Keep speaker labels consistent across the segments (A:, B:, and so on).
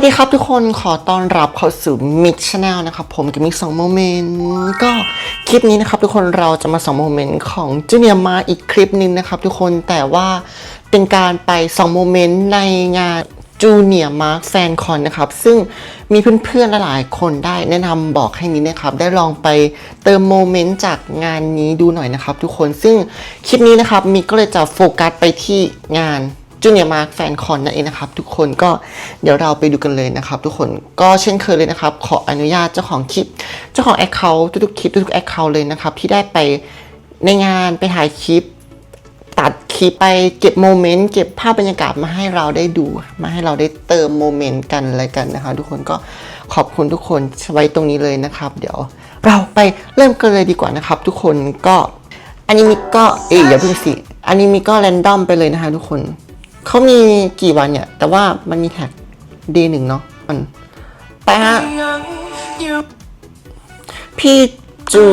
A: วัสดีครับทุกคนขอต้อนรับเข้าสู่มิกช n แนลนะครับผมกับมิกสองโมเมนต์ก็คลิปนี้นะครับทุกคนเราจะมาสองโมเมนต์ของจูเนียมาอีกคลิปหนึงนะครับทุกคนแต่ว่าเป็นการไปสองโมเมนต์ในงานจูเนียมาร์คแฟนคอนนะครับ ซึ่งมีเพื่อนๆหลายๆคนได้แนะนำบอกให้นี้นะครับ ได้ลองไปเติมโมเมนต์จากงานนี้ดูหน่อยนะครับ ทุกคนซึ่งคลิปนี้นะครับมิกก็เลยจะโฟกัสไปที่งาน จูเนียร์มาร์คแฟนคอนนั่นเองนะครับทุกคนก็เดี๋ยวเราไปดูกันเลยนะครับ ทุกคนก็เช่นเคยเลยนะครับ ขออนุญาตเจ้าของคลิป เจ้าของแอคเคาท์ทุกๆคลิปทุกๆแอคเคาท์เลยนะครับ ที่ได้ไปในงานไปถ่ายคลิป ตัดคลิปไปเก็บโมเมนต์เก็บภาพบรรยากาศมาให้เราได้ดู มาให้เราได้เติมโมเมนต์กันอะไรกันนะคะ ทุกคนก็ขอบคุณทุกคนไว้ตรงนี้เลยนะครับ เดี๋ยวเราไปเริ่มกันเลยดีกว่านะครับ ทุกคนก็อันนี้มิกก็เอ้ยอย่าเพิ่งสิอันนี้มิกก็แรนดอมไปเลยนะคะทุกคน เขามีกี่วันเนี่ย แต่ว่ามันมีแท็กดีหนึ่งเนาะมันไปฮะพี่จู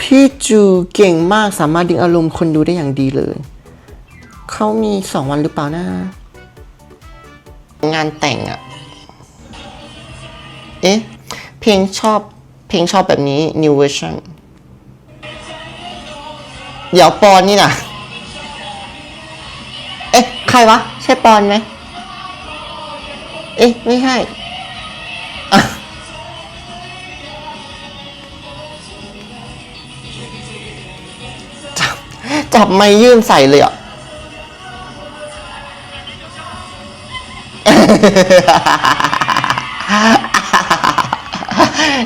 A: พี่จูเก่งมากสามารถดึงอารมณ์คนดูได้อย่างดีเลย เขามีสองวันหรือเปล่านะ งานแต่งอะเอ๊ะ เพลงชอบ เพลงชอบแบบนี้ new version เดี๋ยวปอนนี่นะเอ๊ะ ครวะ ใช่ปอนไหม เอ๊ะ ไม่ใช่อะจับไม่ยื่นใส่เลยอะ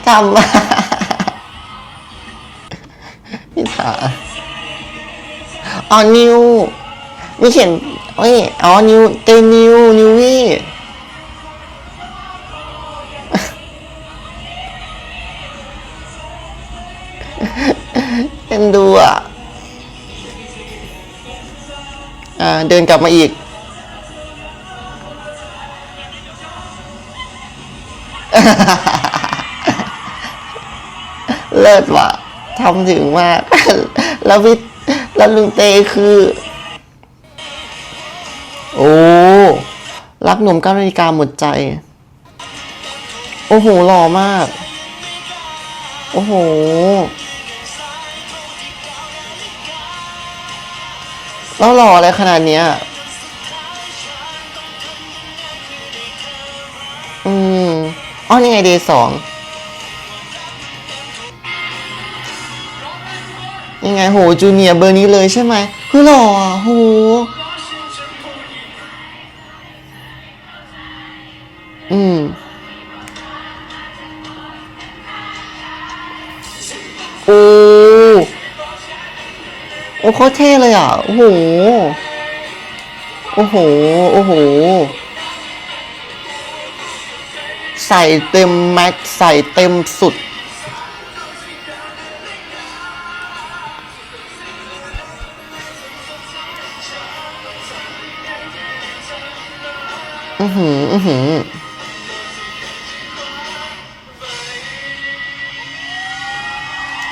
A: ทำมาพี่ถาอ๋อนิวมีเขียน เอ้ย อ๋อ นิว เตนิว นิววี่ เอ็นดูอะ อ่า เดินกลับมาอีก เลิศว่ะทำถึงมาก แล้วพี่แล้วลุงเตคือ โอ้ รักหนุ่มก้านาฬิกาหมดใจ โอ้โห หล่อมาก โอ้โหแล้วหล่ออะไรขนาดเนี้ยอืมอ๋อนี่ไงเดย์สองยังไงโหจูเนียเบอร์นี้เลยใช่ไหมคือหล่ออะโห คตรเท่เลยอะ โอ้โห โอ้โห โอ้โห ใส่เต็มแม็กใส่เต็มสุด อือหือ อือหือ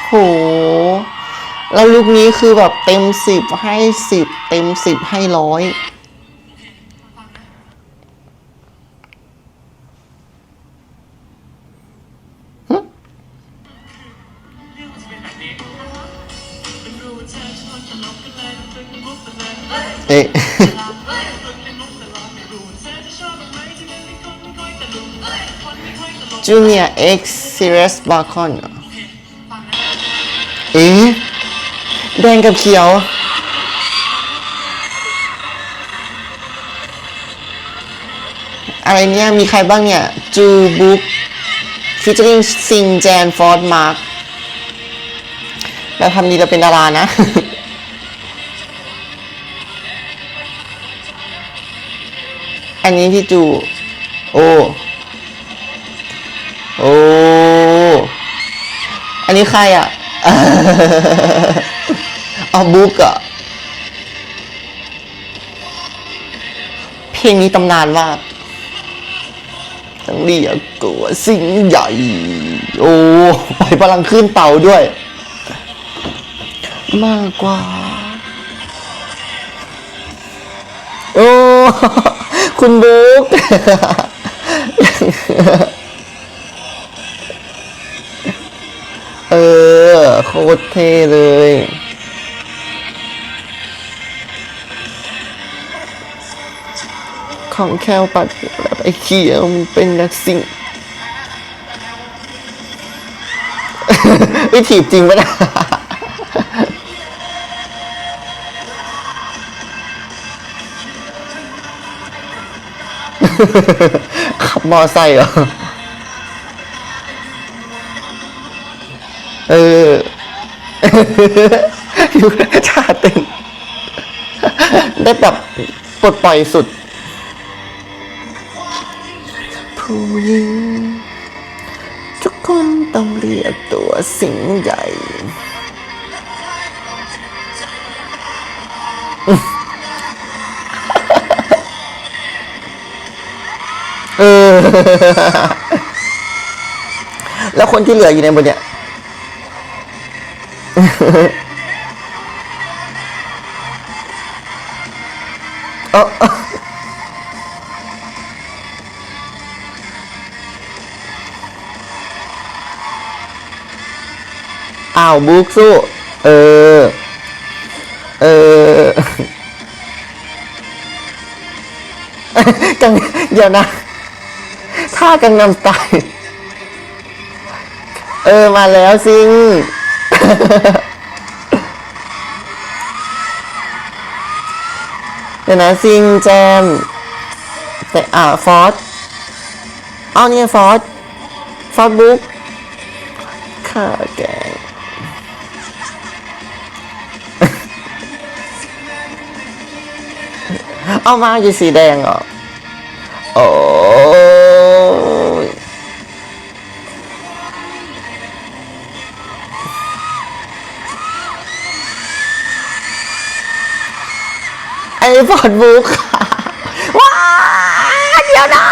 A: โห แล้วลุคนี้คือแบบเต็มสิบให้สิบเต็มสิบให้ร้อยเอ๊ะ Junior X Series Balcon เหรอนเอ๊ะ ดงกับเขียว อะไรเนี่ย มีใครบ้างเนี่ย จูบุ๊กฟิชเชอริงซิงแจนฟอร์ดมาร์คเราทำดีเราเป็นดารานะอันนี้พี่จู โอ โอ อันนี้ใครอะ อาบุกอะเพลงนี้ตำนานมากต้องเรียกกัวสิ่งใหญ่ โอ้ไปพลังขึ้นเต่าด้วย มากกว่า โอ้ คุณบุ๊กเออ โคตรเท่เลย ของแคลปัดแบบไอ้เขียวมันเป็นนักสิ่งไอ้ถีบจริงปะนะขับมอไซค์เหรอ เอออยู่ชาเต้นได้แบบปลดปล่อยสุด ผู้หญิง ทุกคนต้องเรียกตัวสิ่งใหญ่เออแล้วคนที่เหลืออยู่ในบนเนี่ยเอ้า อ้าวบุ๊กสู้ เออ เออกังเดี๋ยวนะท่ากังนำตล์เออมาแล้วซิง เดี๋ยวนะซิงแจม แต่อ่าฟอสเอาเนี่ยฟอสฟอสบุ๊กข้า เอามาอยู่สีแดงเหรอโอ้ยไอ้ฟอร์ดบุ๊กว้าเดี๋ยวนะ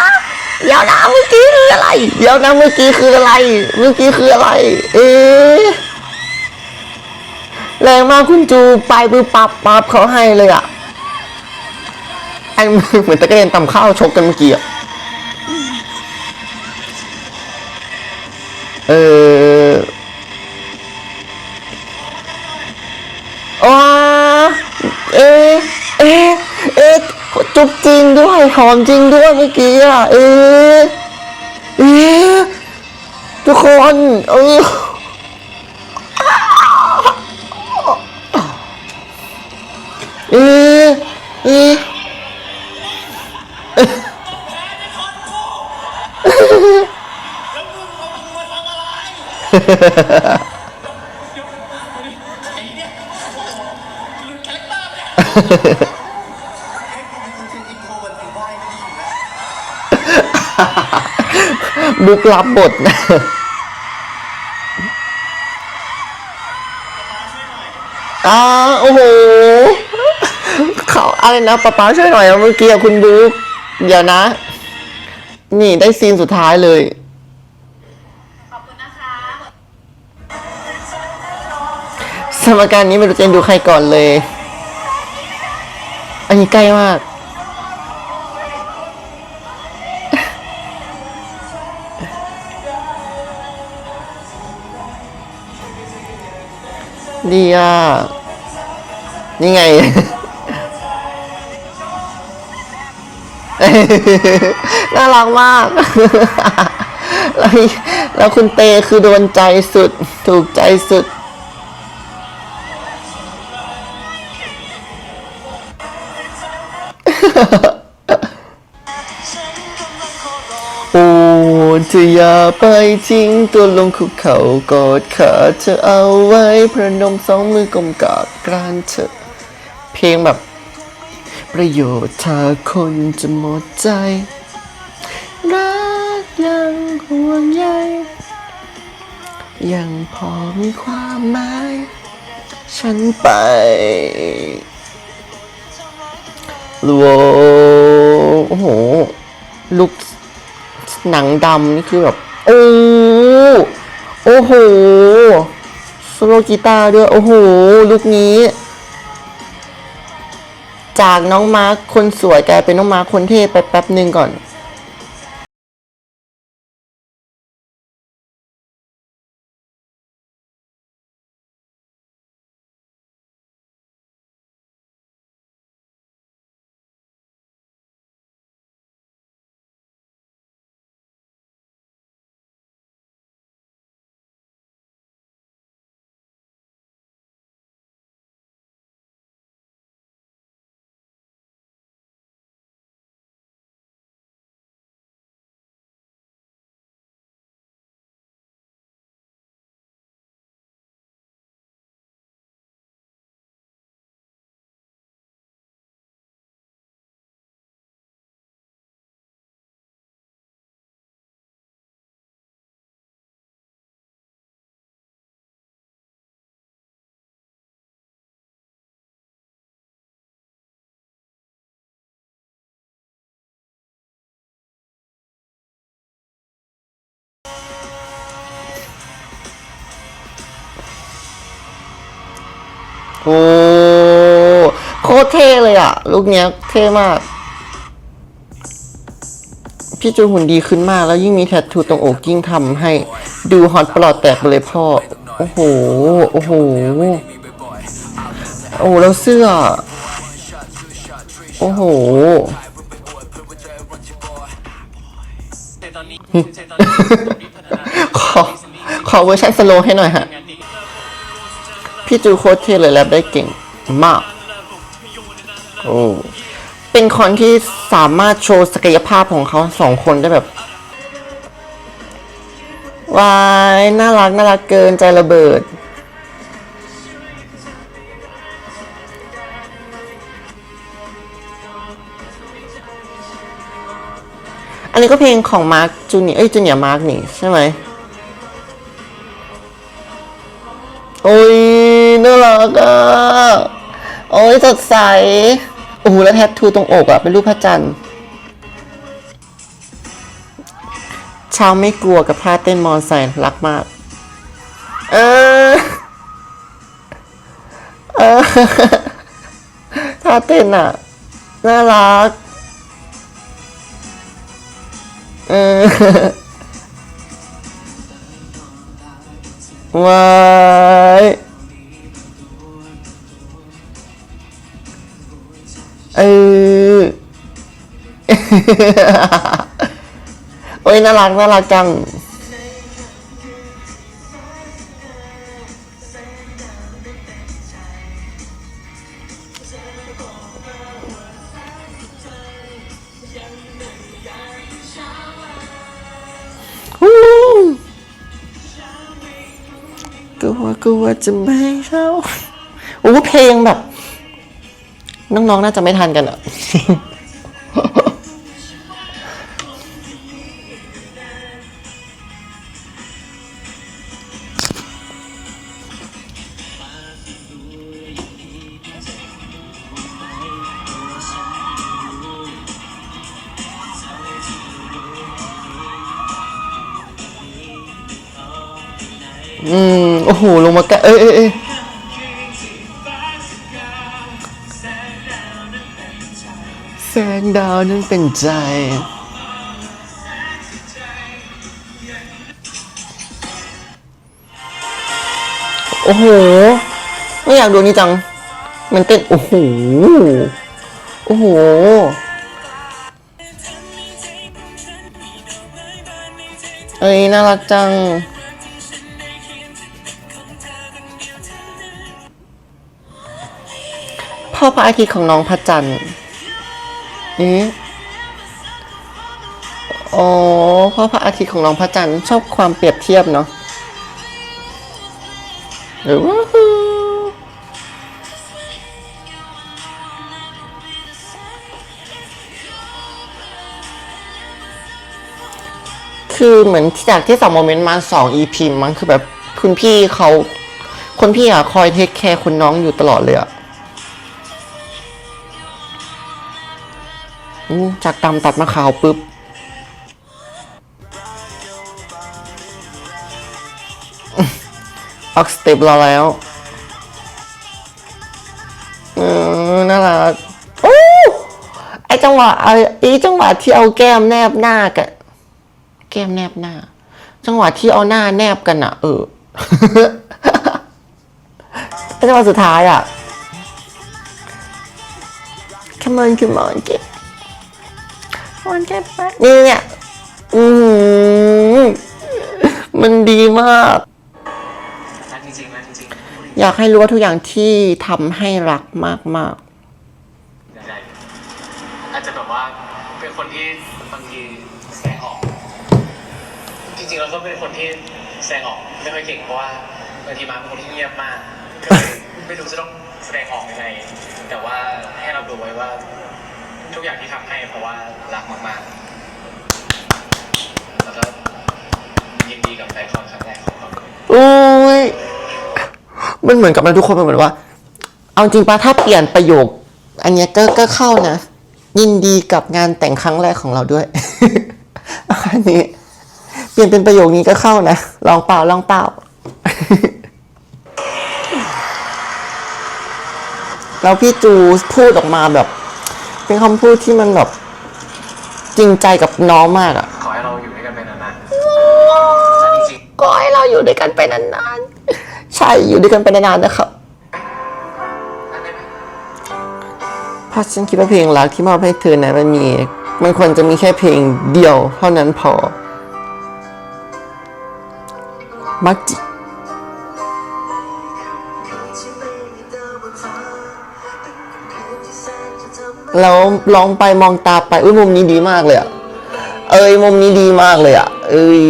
A: เดี๋ยวนะเมื่อกี้คืออะไรเดี๋ยวนะเมื่อกี้คืออะไร เมื่อกี้คืออะไร เอ๊ะแรงมากคุณจูไปปือปับปับเขาให้เลยอะ ไอ้เหมือนตะกร้เยนตำข้าวชกกันเมื่อกี้อะเออว้าเอเอเอจุบจริงด้วยหอมจริงด้วยเมื่อกี้อะเอเอทุกคนเออ บุกรับบทนะอ่าโอ้โหเขาอะไรนะป๊าป๊าช่วยหน่อยเมื่อกี้คุณบุ๊กเดี๋ยวนะ นี่ได้ซีนสุดท้ายเลย สมการนี้ไม่รู้จะดูใครก่อนเลย อันนี้ใกล้มากดีอะ นี่ไง น่ารักมาก แล้วแล้วคุณเตคือโดนใจสุด ถูกใจสุด โอ้เธออย่าไปทิ้งตัวลงคุกเข่ากอดขาเธอเอาไว้พระนมสองมือกลมกราบกรานเธอ เพลงแบบ ประโยชน์ถ้าคนจะหมดใจ รักยังห่วงใยยังพอมีความหมาย ฉันไป โว้โอ้โหลุกหนังดำนี่คือแบบ โอ้โอ้โหโซโลกีตาร์ด้วย โอ้โห ลุกนี้ จากน้องมาร์คคนสวยกลายเป็นน้องมาร์คคนเท่ไปแป๊บหนึ่งก่อน โอ้โคตรเท่เลยอะลูกเนี้ยเท่มาก พี่จูหุ่นดีขึ้นมาก แล้วยิ่งมีแทททูตรงอกยิ่งทำให้ดูฮอตปลอดแตกไปเลยพ่อ โอ้โห โอ้โห โอ้แล้วเสื้อ โอ้โหขอขอเวอร์ชันสโลให้หน่อยฮะ พี่จูโคตรเท่เลยแรปได้เก่งมาก โอ้เป็นคนที่สามารถโชว์ศักยภาพของเขาสองคนได้แบบวายน่ารักน่ารักเกินใจระเบิด อันนี้ก็เพลงของมาร์คจูเนียเอ้ยจูเนียมาร์คนี่ใช่ไหมโอ้ยน่า รักอะ โอ้ยสดใส โอ้โหแล้วแทททูตรงอกอะ เป็นรูปพระจันทร์ชาวไม่กลัวกับท่าเต้นมอนไซค์รักมาก เออ เออท่าเต้นอะ น่ารัก เออว้าย เออโอ้ยน่ารักน่ารักจังฮู้กลัวกลัวจะไม่เข้าโอ้เพลงแบบ น้องๆน่าจะไม่ทันกันอะอืม โอ้โห ลงมาใกล้เอ้ยเอ้ย แสงดาวนั้นเป็นใจ โอ้โห ไม่อยากดูนี่จัง มันเต้น โอ้โห โอ้โห เอ้ย น่ารักจังพ่อพระอาทิตย์ของน้องพระจันทร์ เอ๊ะอ๋อพ่อพระอาทิตย์ของน้องพระจันทร์ชอบความเปรียบเทียบเนาะหรือว่าคือเหมือนจากที่สองโมเมนต์มาสอง EP มั้งคือแบบคุณพี่เขาคนพี่อะคอยเทคแคร์คุณน้องอยู่ตลอดเลยอะ จากดำตัดมาขาวปุ๊บ ออกสเต็ปเราแล้วเออน่ารักโอ้ไอจังหวะไอไอจังหวะที่เอาแก้มแนบหน้ากัน แก้มแนบหน้า จังหวะที่เอาหน้าแนบกันอะเออไอจังหวะสุดท้ายอะ Come on come on get วันแค่แป๊บนี่เนี่ยอืมมันดีมาก
B: รักจริงๆรักจริง
A: อยากให้รู้ว่าทุกอย่างที่ทำให้รักมาก
B: ๆใช่อาจจะแบบว่าเป็นคนที่บางทีแสดงออก จริงๆเราก็เป็นคนที่แสดงออกไม่ค่อยเก่งเพราะว่าบางทีมาเป็นคนที่เงียบมากก็เลยไม่รู้จะต้องแสดงออกยังไงแต่ว่าให้เราดูไว้ว่า ทุกอย่างที่ทำให้เพราะว่ารักมากๆ แล้วก็ยินดีกับแฟนคอนครั้งแรกของเราด้ย
A: ๆอุ้ยมันเหมือนกับเราทุกคนมันเหมือนว่า เอาจริงปะถ้าเปลี่ยนประโยค อันเนี้ยก็ก็เข้านะ ยินดีกับงานแต่งครั้งแรกของเราด้วย อันนี้ เปลี่ยนเป็นประโยคนี้ก็เข้านะ ลองเปล่าลองเปล่า แล้วพี่จูพูดออกมาแบบ เป็นคำพูดที่มันแบบจริงใจกับน้องมากอะ
B: ขอให้เราอยู่ด้วยกันไปนานๆแต่จริง
A: ก็ให้เราอยู่ด้วยกันไปนานๆ ใช่อยู่ด้วยกันไปนานๆนะครับ
B: ๆได้ไหม
A: เพราะฉันคิดว่าเพลงรักที่มอบให้เธอนะมันมีมันควรจะมีแค่เพลงเดียวเท่านั้นพอมักจิ แล้วลองไปมองตาไปอุ้ยมุมนี้ดีมากเลยอะเอ้ยมุมนี้ดีมากเลยอะเอ้ย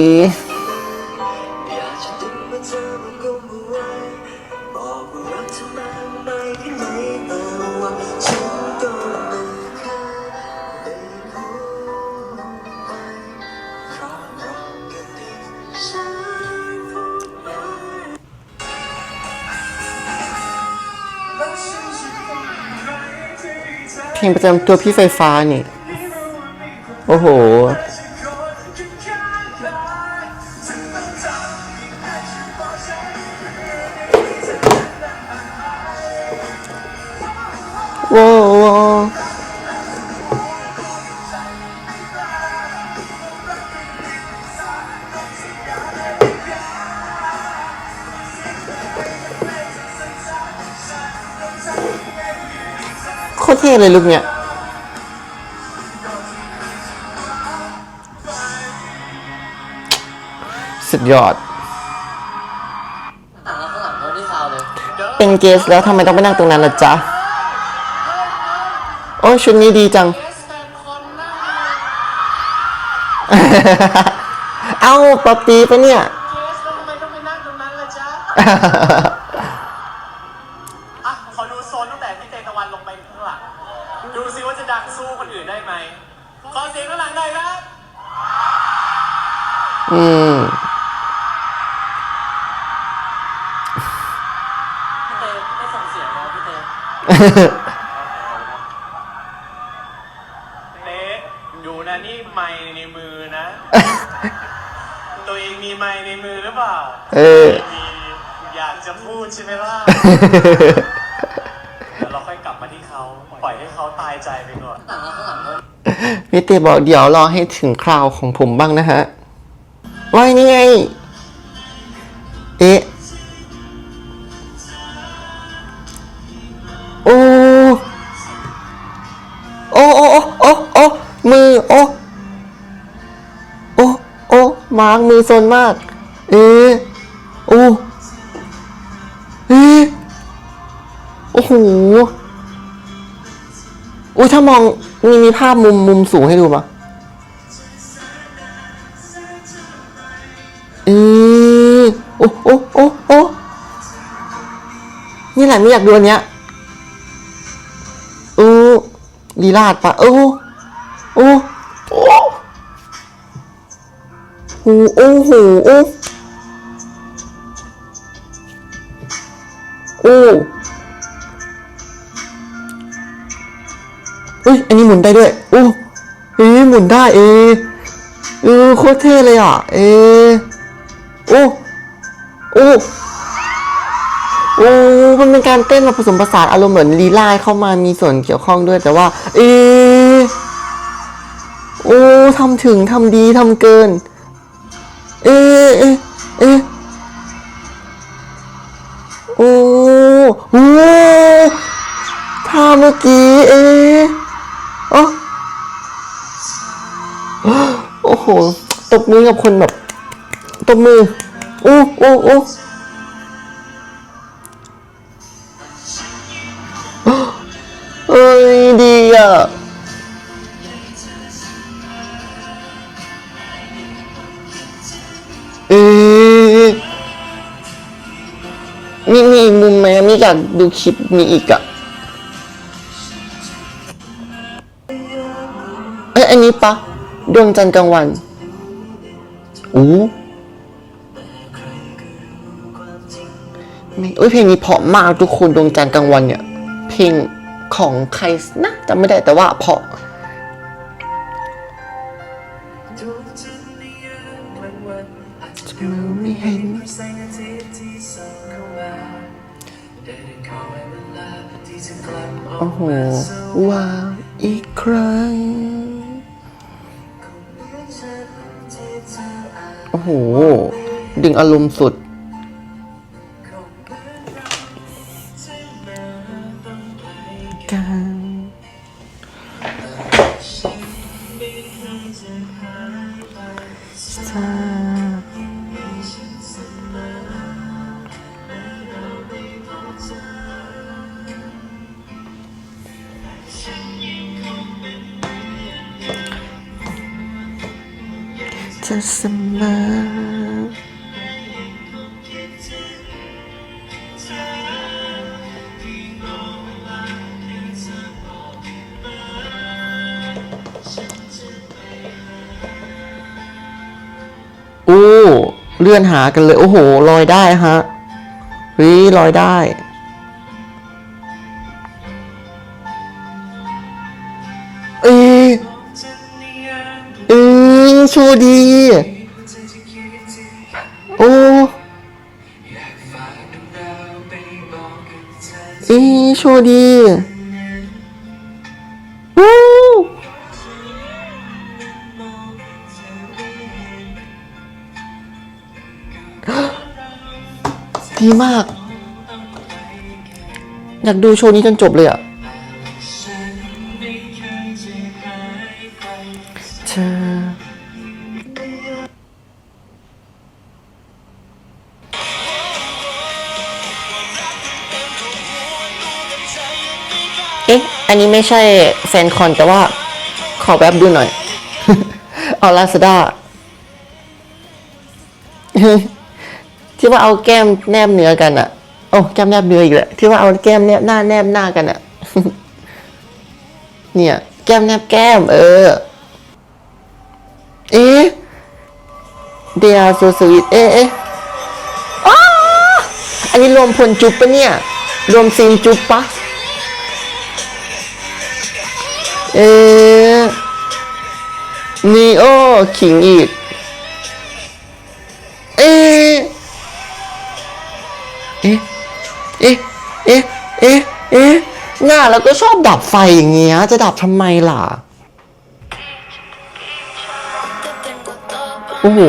A: ลงประจำตัวพี่ไฟฟ้านี่ โอ้โหว้าว โคตรเท่เลยลุคเนี้ยสุดยอด
C: อะแล้วข้างหลังเขาที่ฟาวเลย
A: เป็นเกสแล้วทำไมต้องไปนั่งตรงนั้นล่ะจ๊ะ โอ้ยชุดนี้ดีจัง เอ้าปะปีปะเนี่ย
B: เกสแล้วทำไมต้องไปนั่งตรงนั้นล่ะจ๊ะอะ ซิว่าจะดังสู้คนอื่นได้ไหมขอเสียงข้างหลังหน่อยครับ
A: อืม
C: พี่เต้ไม่ส่งเสียงแล้วพี่เต้
B: เต๊ะดูนะนี่ไมค์ในมือนะ ตัวเองมีไมค์ในมือหรือเปล่า
A: เออ
B: มีอยากจะพูดใช่ไหมล่ะ
A: พี่เตบอกเดี๋ยวรอให้ถึงคราวของผมบ้างนะฮะว่ายนี่ไง เอ๊ะ โอ้โอ้โอ้โอ้โอ้โอ้มือ โอ้ โอ้โอ้มาร์กมือโซนมาก เอ๊ะโอ้เอ๊ะโอ้โหอุ้ยถ้ามอง มีมีภาพมุมมุมสูงให้ดูปะเออโอ้โอ้โอ้โอ้นี่แหละไม่อยากดูอันเนี้ยโอ้ลีลาดปะโอ้โอ้โอ้โหโอ้โหโอ้โอ้ นนี้หมุนได้ด้วยโอ้เอ้หมุนได้เอเออโคตรเท่เลยอะ เอโอ้โอ้โอ้มันเป็นการเต้นมาผสมผสานอารมณ์เหมือนลีลาเข้ามามีส่วนเกี่ยวข้องด้วยแต่ว่า เอโอ้ทำถึงทำดีทำเกิน เอเอเอโอ้โอ้ท่าเมื่อกี้เออ โห ตบมือกับคนแบบ ตบมือโอ้โอ้โอ้เอ้ยดีอะเอ๊ะมีมีมุมไหมมีอยากดูคลิปมีอีกอะเอ้ยอันนี้ปะ ดวงจันทร์กลางวันอู้ไม่เอ้ยเพลงนี้เพราะมากทุกคนดวงจันทร์กลางวันเนี่ย เพลงของใครนะจำไม่ได้แต่ว่าเพราะ
C: ดวงจันทร์ในยามกลางวันอาจจะ
A: จะมองไม่เห็น
C: มีแสงอาทิตย์ที่ส่องเข้ามาได้แต่คอยเวลาที่จะกลับ
A: โอ้โหว้าวอีกครั้ง โอ้โห ดึงอารมณ์สุด อ้เลื่อนหากันเลย โอ้โหลอยได้ฮะวิลอยได้ เอ้ยเอ้ยโชว์ดี โอ้เอ้ยโชว์ดี ดีมาก อยากดูโชว์นี้จนจบเลยอะเธอเอ๊ะ อันนี้ไม่ใช่แฟนคอนแต่ว่าขอแวบดูหน่อย เอาลาซาด้า ที่ว่าเอาแก้มแนบเนื้อกันอะโอ้แก้มแนบเนื้ออีกแล้วที่ว่าเอาแก้มแนบหน้าแนบหน้ากันอะเนี่ย แก้มแนบแก้ม เออ เอ๊ะ they are so sweet เอ๊ะอ๋ออันนี้รวมพลจุ๊บปะเนี่ย รวมซีนจุ๊บปะ เอ๊ะนีโอขิงอีก เอ๊ะ เอ๊ะ เอ๊ะ เอ๊ะ เอ๊ะ เอ๊ะ หน้าเราก็ชอบดับไฟอย่างเงี้ย จะดับทำไมล่ะ โอ้โห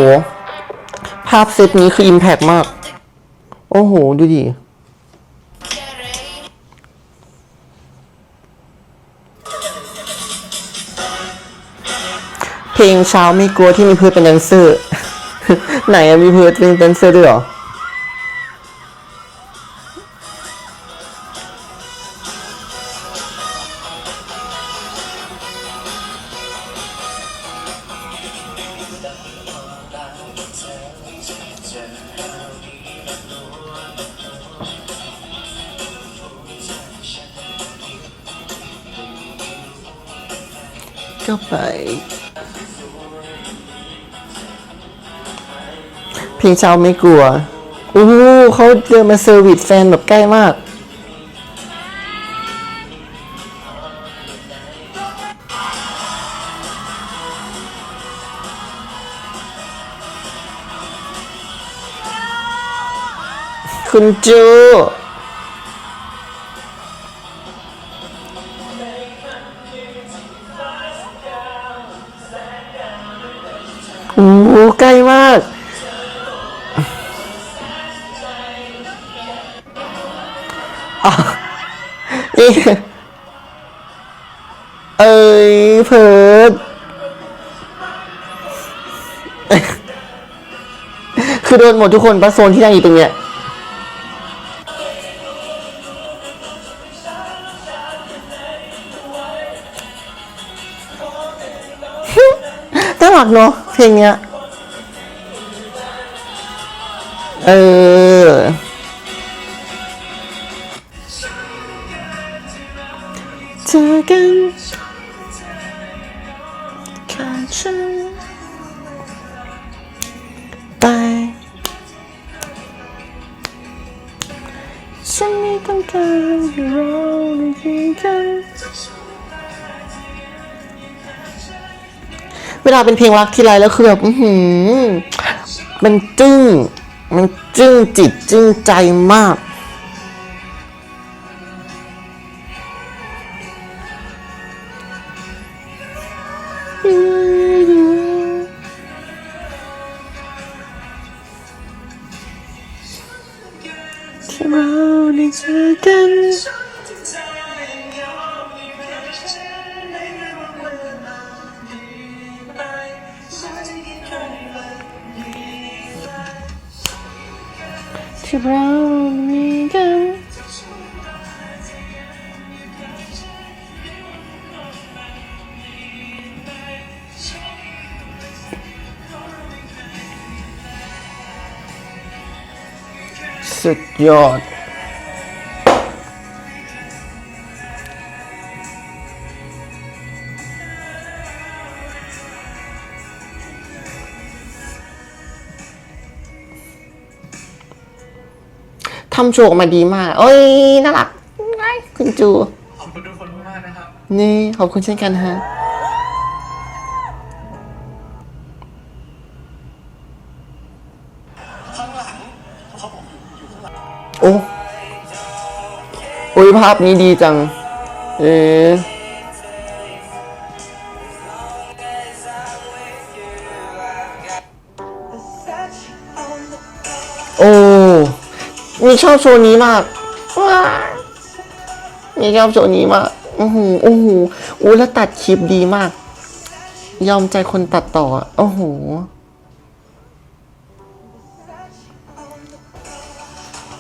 A: ภาพเซตนี้คืออิมแพกมาก โอ้โห ดูดิ เพลงเช้าไม่กลัวที่มีเพื่อนเป็นแดนเซอร์ ไหนมีเพื่อนเป็นแดนเซอร์ด้วยหรอ พลงเช้าไม่กลัวโอ้โหเขาเดินมาเซอร์วิสแฟนแบบใกล้มาก คุณจู เอ้ยเพิร์ดคือโดนหมดทุกคนปะโซนที่นั่งอยู่ตรงเนี้ยน่ารักเนาะเพลงเนี้ย เออ เวลาเป็นเพลงรักทีไรแล้วคือแบบมันจึ้ง มันจึ้งจิตจึ้งใจมาก ที่เรามีกั ทำโชว์ออกมาดีมาก โอ้ยน่ารักง่ายคุณจู
B: ขอบคุณทุกคนมากๆนะครับ
A: นี่ขอบคุณเช่นกันฮะ
B: ข้างหลังเขาบอกอยู่อยู่ข้างหลัง
A: โอ้โอ้ยภาพนี้ดีจัง เอ๊ะโอ้ มีชอบโชว์นี้มากว้ามีชอบโชว์นี้มากโอ้โหโอ้โหโอ้แล้วตัดคลิปดีมาก ยอมใจคนตัดต่อโอ้โห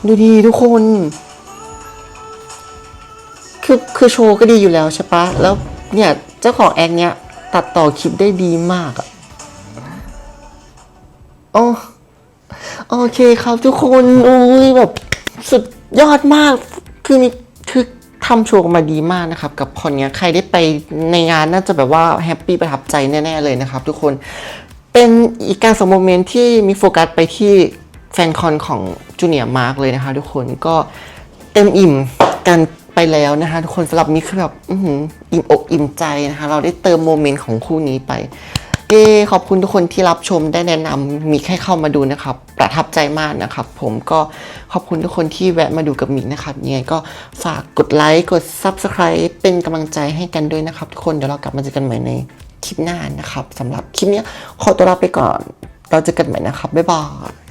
A: ดูดีทุกคน คือคือโชว์ก็ดีอยู่แล้วใช่ปะ แล้วเนี่ย เจ้าของแอคเนี้ย ตัดต่อคลิปได้ดีมากอะโอ้ โอเคครับทุกคนโอ้ยแบบสุดยอดมาก คือมีคือทำโชว์มาดีมากนะครับ กับคอนเนี้ยใครได้ไปในงานน่าจะแบบว่าแฮปปี้ประทับใจแน่ๆเลยนะครับ ทุกคนเป็นอีกการสมโมเมนต์ที่มีโฟกัสไปที่แฟนคอนของจูเนียร์มาร์กเลยนะคะ ทุกคนก็เต็มอิ่มกันไปแล้วนะคะทุกคนสำหรับนี้คือแบบอิ่มอกอิ่มใจนะคะ เราได้เติมโมเมนต์ของคู่นี้ไป เอ้ขอบคุณทุกคนที่รับชมได้แนะนำมิกให้เข้ามาดูนะครับ ประทับใจมากนะครับ ผมก็ขอบคุณทุกคนที่แวะมาดูกับมิกนะครับยังไงก็ฝากกดไลค์กด Subscribe เป็นกำลังใจให้กันด้วยนะครับ ทุกคนเดี๋ยวเรากลับมาเจอกันใหม่ในคลิปหน้านะครับสำหรับคลิปนี้ขอตัวลาไปก่อน เราเจอกันใหม่นะครับบ๊ายบาย